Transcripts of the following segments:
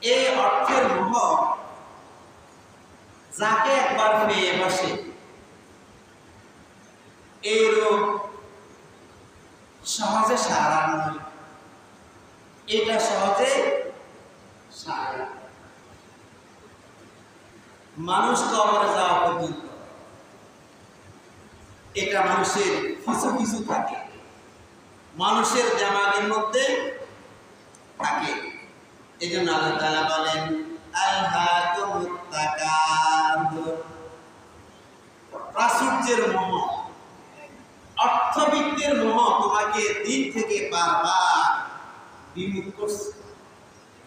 এই অর্থের মোহ যাকে একবার পেয়ে বসে। এই রোগ সহজে সারা নয়। এটা সহজে সারা মানুষ কবরে যাওয়া পর্যন্ত। এটা মানুষের কিছু কিছু থাকে। মানুষের জামাগের মধ্যে থাকে। এই আল্লাহ তালা বলেন প্রাচুর্যের মোহ, অর্থবিত্তের মোহ তোমাকে দিন থেকে বারবার বিমুখ করছে।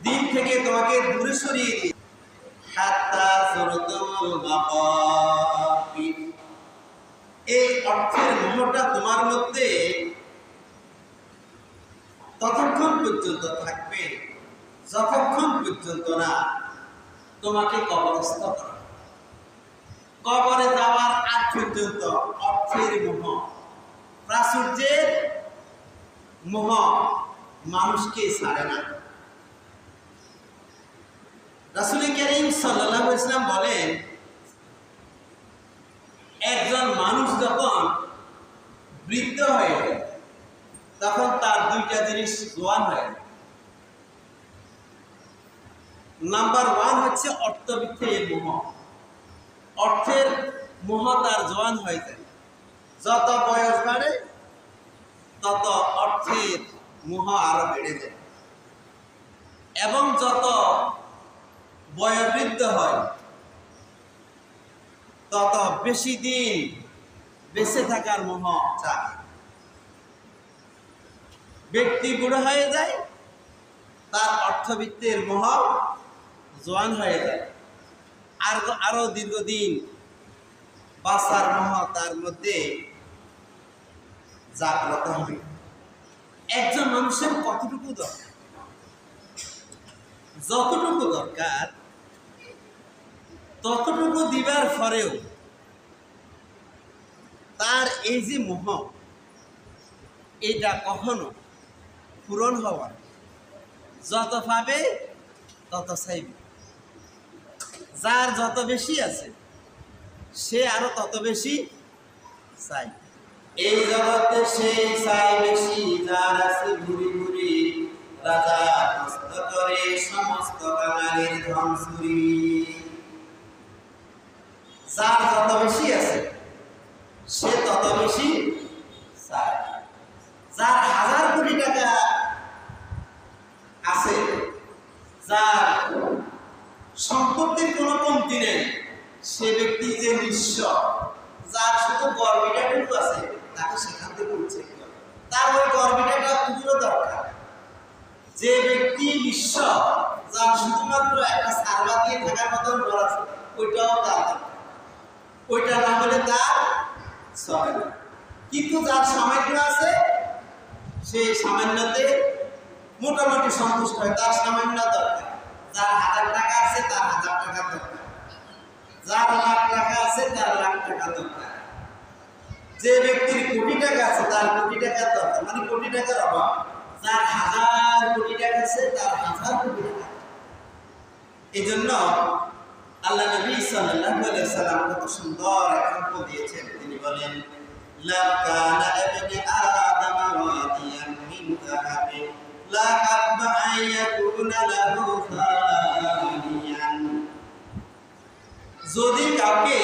দিন থেকে তোমাকে দূরে সরিয়ে দিয়ে এই অর্থের মোহটা তোমার মধ্যে ততক্ষণ পর্যন্ত থাকবে। যতক্ষণ পর্যন্ত না তোমাকে কবরস্থ করা। কবরে যাওয়ার আগ পর্যন্ত অর্থের মোহ, প্রাচুর্যের মোহ মানুষকে ছাড়ে না। রাসুল করিম সাল্লাহ ইসলাম বলেন, একজন মানুষ যখন বৃদ্ধ হয়ে তখন তার দুইটা জিনিস জোয়ান হয়ে নাম্বার ওয়ান হচ্ছে অর্থবিত্তের মোহ। অর্থের মোহ তার জোয়ান হয়ে যায়। যত বয়স বাড়ে, তত অর্থের মোহ আরও বেড়ে যায়। এবং যত বয়োবৃদ্ধ হয়, তত বেশি দিন বেঁচে থাকার মোহ চায়। ব্যক্তি বুড়ো হয়ে যায়, তার অর্থবিত্তের মোহ জোয়ান হয়ে যায়। আর আরও দীর্ঘদিন বাঁচার মোহ তার মধ্যে জাগ্রত হবে। একজন মানুষের কতটুকু দরকার? যতটুকু দরকার, ততটুকু দিবার পরেও তার এই যে মোহ, এটা কখনো পূরণ হওয়ার। যত পাবে, তত চাইবে। যার যত বেশি আছে, সে আরও তত বেশি চাই। এই জগতে সে চাই বেশি, যার আছে ঘুরি ঘুরি রাজা করে সমস্ত কাঙালির ধন চুরি। যার যত বেশি আছে, সে তত বেশি কিন্তু যার সামান্য আছে, সে সামান্যতে মোটামুটি সন্তুষ্ট হয়। তার সামান্য দরকার। যার হাজার টাকা আছে, তার হাজার টাকা দরকার। যার লাখ টাকা আছে, তার লাখ টাকা দরকার। যে ব্যক্তির কোটি টাকা আছে, তার কোটি টাকার দরকার। মানে কোটি টাকার অভাব। যার হাজার কোটি টাকা আছে, তার হাজার কোটি টাকা এই জন্য আল্লাহ নবী সাল্লাল্লাহু আলাইহি সাল্লাম কত সুন্দর দিয়েছেন। তিনি বলেন লাকানা ইবনে আদম ওয়াদিয়ান মিন লা লাহু যদি কাউকে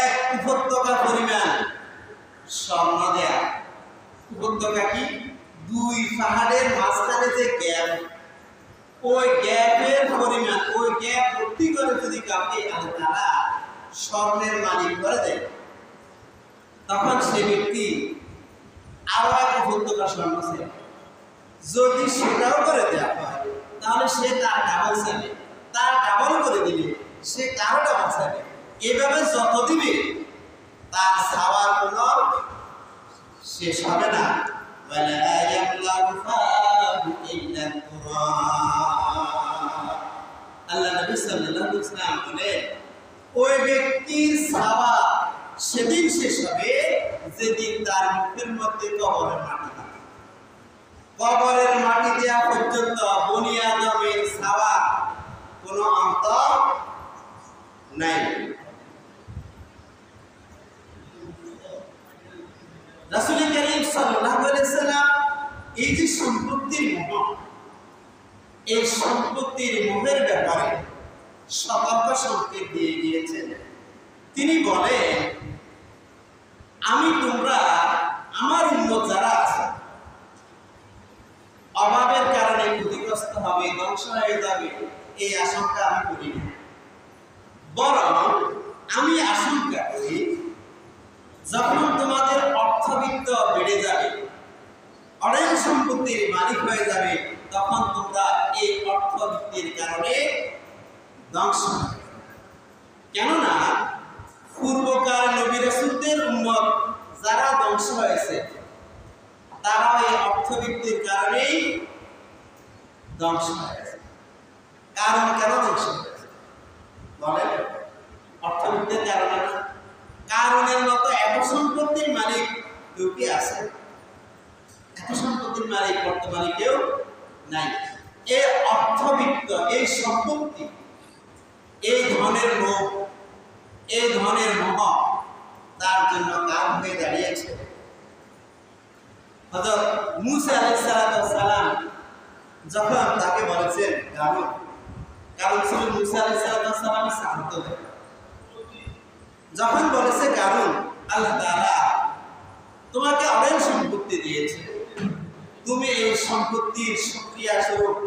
এক উপত্যকা পরিমাণ স্বর্ণ দেয়া, উপত্যকা কি? দুই পাহাড়ের মাঝখানে যে গ্যাপ ওই গ্যাপের পরিমাণ ওই গ্যাপ ভর্তি করে যদি কাউকে তারা স্বর্ণের মালিক করে দেয় তখন সে ব্যক্তি আরো এক উপত্যকা স্বর্ণ চাই যদি সেটাও করে দেওয়া হয় তাহলে সে তার ডাবল চাবে তার ডাবল করে দিলে সে কারো ডাবল চাবে এভাবে যত দিবে তার চাওয়ার কোনো শেষ হবে না ولا يملأ فاه إلا التراب আল্লাহ নবী সাল্লাল্লাহু ইসলাম বলেন, ওই ব্যক্তির সাওয়া সেদিন শেষ হবে, যেদিন তার মুখের মধ্যে কবরের মাটি থাকে। কবরের মাটি দেওয়া পর্যন্ত বুনিয়াদমের সাওয়া কোনো অন্ত নাই। রাসুল করিম সাল্লাল্লাহু আলাইহি সাল্লাম এই যে সম্পত্তির মহ এই সম্পত্তির মোহের ব্যাপারে সতর্ক সংকেত দিয়ে গিয়েছেন। তিনি বলেন, আমি তোমরা, আমার উন্মত যারা আছে, অভাবের কারণে ক্ষতিগ্রস্ত হবে, ধ্বংস হয়ে যাবে, এই আশঙ্কা আমি করি না। বরং আমি আশঙ্কা করি, যখন তোমাদের অর্থবিত্ত বেড়ে যাবে অনেক সম্পত্তির মালিক হয়ে যাবে, তখন তোমরা এই অর্থবিত্তের কারণে ধ্বংস কেননা পূর্বকার নবী রাসূলদের উম্মত যারা ধ্বংস হয়েছে তারা এই অর্থবিত্তের কারণেই ধ্বংস হয়েছে। কারণ কেন ধ্বংস হয়েছে? বলেন, অর্থবিত্তের কারণে কারণের মতো এত সম্পত্তির মালিক কেউ কি আছে? এত সম্পত্তির মালিক বর্তমানে কেউ নাই। এই অর্থবিত্ত এই সম্পত্তি এই ধনের লোভ এই ধনের মোহ, তার জন্য কাম হয়ে দাঁড়িয়েছে। হযরত মুসা সালাম যখন তাকে বলেছেন, কারণ কারণ ছিল মুসা আলাইহিস সালামের শান্ত যখন বলেছে, কারণ, আল্লাহ তাআলা তোমাকে অনেক সম্পত্তি দিয়েছে। তুমি এই সম্পত্তির সুক্রিয়া স্বরূপ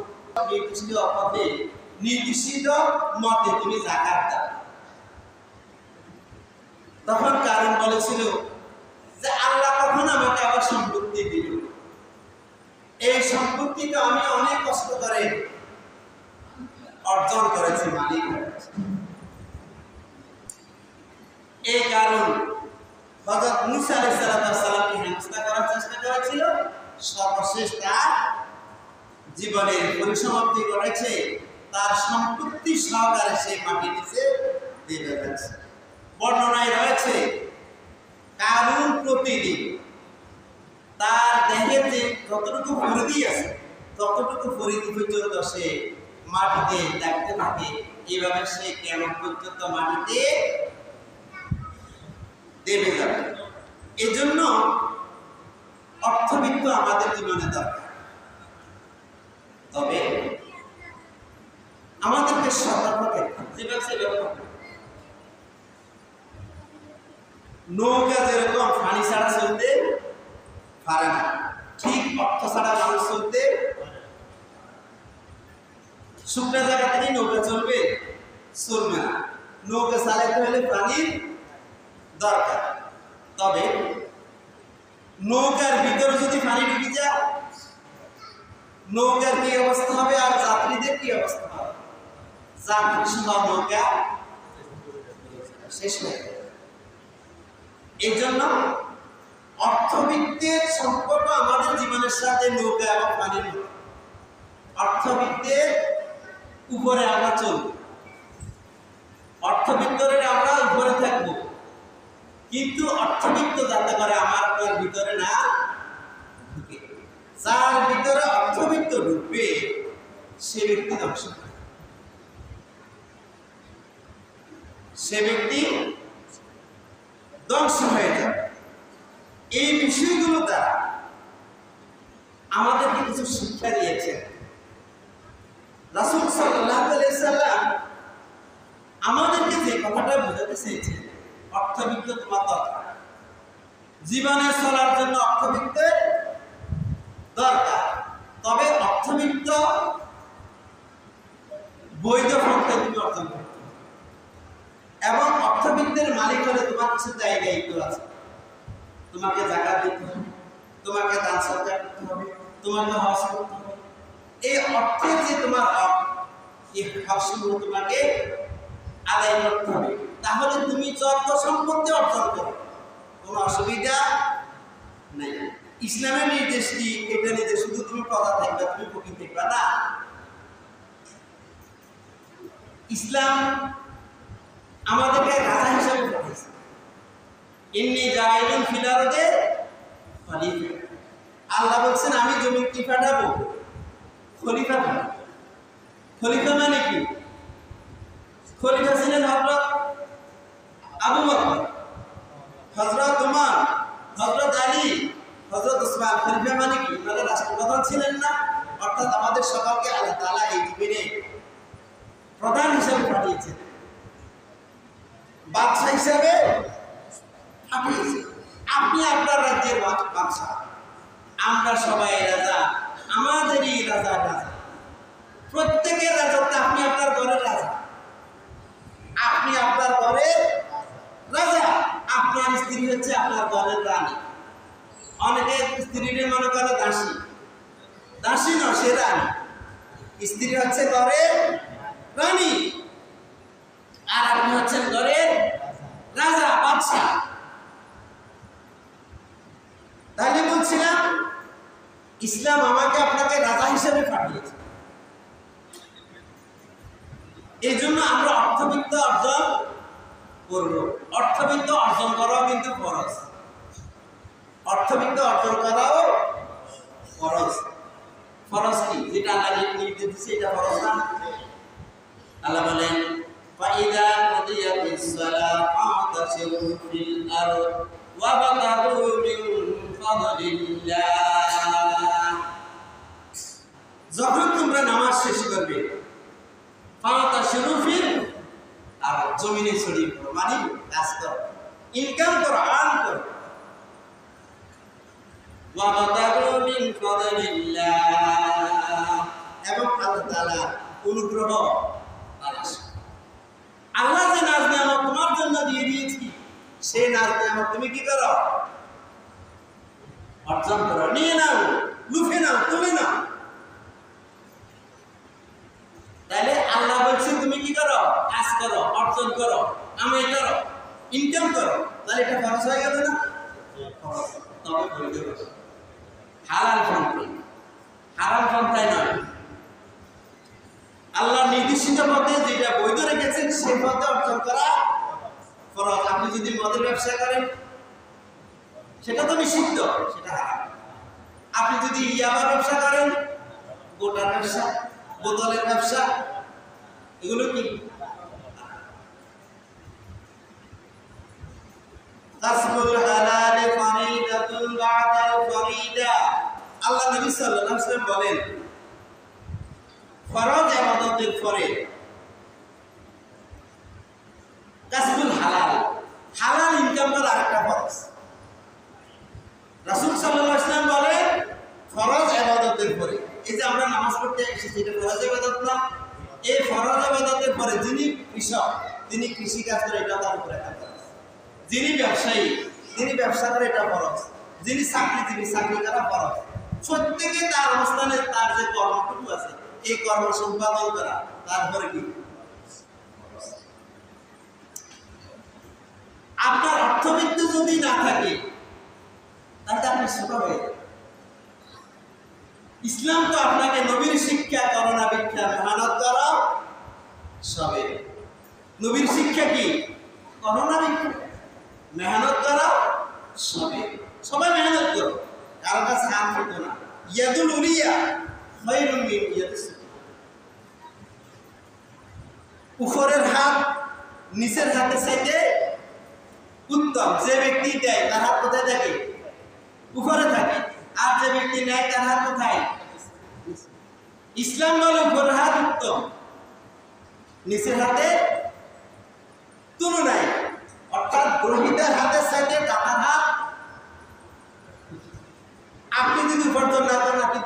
তখন কারণ বলেছিল যে আল্লাহ কখন আমাকে আবার সম্পত্তি দিল এই সম্পত্তিটা আমি অনেক কষ্ট করে অর্জন করেছি, মালিক এই কারণ হযরত মুসা আলাইহিস সালামকে হেনস্থা করার চেষ্টা করেছিল। সর্বশেষ তার জীবনের পরিসমাপ্তি করেছে তার সম্পত্তি সহকারে সেই মাটি নিচে দিয়ে গেছে বর্ণনায় রয়েছে কারণ প্রতিদিন তার দেহে যে যতটুকু ফরিদি আছে, ততটুকু ফরিদি পর্যন্ত সে মাটিতে দেখতে থাকে। এইভাবে সে কেমন পর্যন্ত মাটিতে দেবে যাবে। এজন্য অর্থবিত্ত আমাদের জীবনে দরকার। তবে আমাদেরকে করুন। নৌকা যেরকম পানি ছাড়া চলতে পারে না, ঠিক অর্থ ছাড়া মানুষ চলতে শুকনো জায়গা থেকে নৌকা চলবে চলবে না। নৌকা চালাতে হলে পানির দরকার। তবে নৌকার ভিতরে যদি পানি ঢুকে যায় নৌকার কি অবস্থা হবে আর যাত্রীদের কি অবস্থা হবে? যাত্রী সহ নৌকা শেষ হয়ে এই জন্য অর্থবিত্তের সম্পর্ক আমাদের জীবনের সাথে নৌকা এবং পানির অর্থবিত্তের উপরে আমরা চলব। অর্থবিত্তরে আমরা উপরে থাকব। কিন্তু অর্থবিত্ত যাতে করে আমার ভিতরে না যার ভিতরে ঢুকবে, সে ব্যক্তি ধ্বংস সে ব্যক্তি ধ্বংস হয়ে যাবে। এই বিষয়গুলো দ্বারা আমাদেরকে কিছু শিক্ষা দিয়েছেন। রাসূল সাল্লাম আমাদেরকে যে কথাটা বোঝাতে চেয়েছেন, অর্থবিত্ত তোমার দরকার। জীবনে চলার জন্য অর্থবিত্তের দরকার। তবে অর্থবিত্ত বৈধ পন্থায় তুমি অর্জন এবং অর্থবিত্তের মালিক হলে তোমার কিছু দায় দায়িত্ব আছে। তোমাকে জাকাত দিতে হবে, তোমাকে দান সরকার করতে হবে তোমাকে হজ করতে হবে। এই অর্থের যে তোমার হক, এই তোমাকে আদায় করতে হবে। তাহলে তুমি যত সম্পত্তি অর্জন করো, কোনো অসুবিধা ইসলামের নির্দেশ কি? এটা নির্দেশ শুধু তুমি প্রজা থাকবে তুমি ফকির থাকবে না? ইসলাম আমাদেরকে রাজা হিসাবে পাঠিয়েছে। এমনি জায়গায় ফিলারদে আল্লাহ বলছেন, আমি জমিন কি পাঠাবো? খলিফা পাঠাবো খলিফা মানে কি? খলিফা ছিলেন হজরত আবু বকর। রাষ্ট্রপ্রধান ছিলেন না, অর্থাৎ আমাদের সকলকে আল্লাহ তাআলা এই প্রধান হিসেবে পাঠিয়েছেন। বাদশাহ হিসেবে আপনি আপনার রাজ্যের বাদশাহ। আমরা সবাই রাজা, আমাদেরই রাজা রাজা। প্রত্যেকের রাজত্বে আপনি আপনার ঘরের রাজা। আপনি আপনার ঘরের রাজা। আপনার স্ত্রী হচ্ছে আপনার ঘরের রানী। অনেকে স্ত্রীরে মনে করে দাসী। দাসী ন, সে রানী। স্ত্রী হচ্ছে ঘরের রানী। আর আপনি হচ্ছেন ঘরের রাজা, বাদশাহ। তাহলে বলছিলাম, ইসলাম আমাকে আপনাকে রাজা হিসেবে পাঠিয়েছে। এই জন্য আমরা অর্থবিত্ত অর্জন করব। অর্থবিত্ত অর্জন করাও কিন্তু ফরজ। অর্থবিত্ত অর্জন করাও ফরজ ফরজ কি যেটা আল্লাহ নির্দেশ দিচ্ছে এটা ফরজ না আল্লাহ বলেন فإذا قضيت الصلاة فاعتصموا في الأرض وابتغوا من فضل الله যখন তোমরা নামাজ শেষ করবে ফাঁতা শরুফির আর জমিনে ছড়িয়ে পড়ো মানে কাজ করো ইনকাম করো আর্ন করো وابتغوا من فضل الله এবং আল্লাহ তাআলা অনুগ্রহ তালাশ করো। আল্লাহ যে নাজ নিয়ামত তোমার জন্য দিয়ে দিয়েছি সেই নাজ নিয়ামত তুমি কি করো অর্জন করো নিয়ে নাও লুফে নাও তুমি নাও তাহলে আল্লাহ বলছে তুমি কি করো কাজ করো অর্জন করো আমায় করো ইনকাম করো তাহলে এটা খরচ হয়ে গেল না খরচ। তবে বৈধ খরচ। হালাল পন্থায় হারাম পন্থায় নয়। আল্লাহ নির্দেশিত পথে যেটা বৈধ রেখেছেন, সেই পথে অর্জন করা খরচ আপনি যদি মদের ব্যবসা করেন, সেটা তো নিষিদ্ধ, সেটা হারাম। আপনি যদি ইয়াবা ব্যবসা করেন, গোটার ব্যবসা, বোতলের ব্যবসা, এগুলো কি? কাসবুল হালাল ফারিদাতুন বাদাল ফারিদা আল্লাহ নবী সাল্লাল্লাহু আলাইহি বলেন, ফরজ ইবাদতের পরে কাসবুল হালাল হালাল ইনকাম করা আরেকটা ফরজ। রাসূল সাল্লাল্লাহু আলাইহি বলেন, ফরজ ইবাদতের পরে, এই যে আমরা নামাজ পড়তে এসেছি, এটা ফরজ ইবাদত না? এই ফরজ ইবাদতের পরে যিনি কৃষক, তিনি কৃষি কাজ করে, এটা তার উপরে যিনি ব্যবসায়ী, তিনি ব্যবসা করে, এটা ফরজ। যিনি চাকরিজীবী চাকরি করা ফরজ। প্রত্যেকে তার অবস্থানে তার যে কর্মটুকু আছে, এই কর্ম সম্পাদন করা, তারপরে কি? আপনার অর্থবিত্ত যদি না থাকে, তাহলে আপনি ছোট হয়ে ইসলাম তো আপনাকে নবীর শিক্ষা, করোনা ভিক্ষা মেহনত করো সবে। নবীর শিক্ষা কি? করোনা ভিক্ষা। মেহনত করো সবে। সবাই মেহনত করো কারও না। ইয়াদুল উলিয়া উপরের হাত নিচের সাইডে উত্তম, যে ব্যক্তি দেয় তার হাত কোথায় থাকে? উপরে থাকে। আর যে ব্যক্তি নেয় তার হাত কোথায়? ইসলাম হাত উত্তম। নিচের হাতে তুলনায়, অর্থাৎ গ্রহিতার হাতের সাইডে ডানার হাত আপনি যদি উপার্জন না করেন, আপনি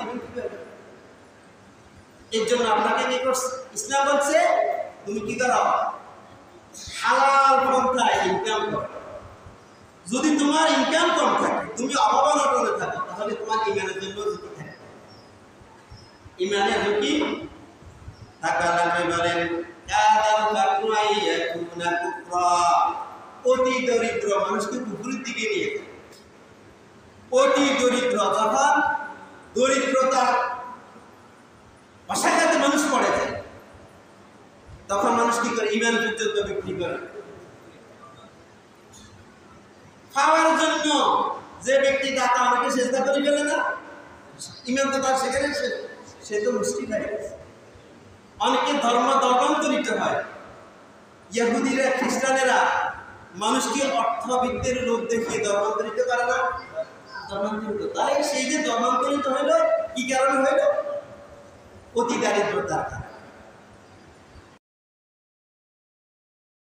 এর জন্য আপনাকে কি করছে? ইসলাম বলছে, তুমি কি করো? হালাল পন্থায় ইনকাম করো। যদি তোমার ইনকাম কম থাকে, তুমি অভাবনটনে থাকো, তাহলে তোমার ইমানের জন্য ঝুঁকি থাকে। ইমানের ঝুঁকি থাকা লাগবে বলেন অতি দরিদ্র মানুষকে কুফুরের দিকে নিয়ে যায়। অতি দরিদ্র যখন দরিদ্রতা অসাঘাতে মানুষ পড়ে যায়। তখন মানুষ কি করে? ইমান পর্যন্ত বিক্রি করে। খাওয়ার জন্য যে ব্যক্তি দাতা অনেকে চেষ্টা করে ফেলে না, ইমান তো তার সেখানে সে- তো হয়ে গেছে। অনেকে ধর্ম দর্পণান্তরিত হয়। ইহুদিরা, খ্রিস্টানেরা মানুষকে অর্থবিত্তের লোভ দেখিয়ে ধর্মান্তরিত করে না। ধর্মান্তরিত তাই সেই যে ধর্মান্তরিত হইল কি কারণে হইল? অতি দারিদ্রতার কারণে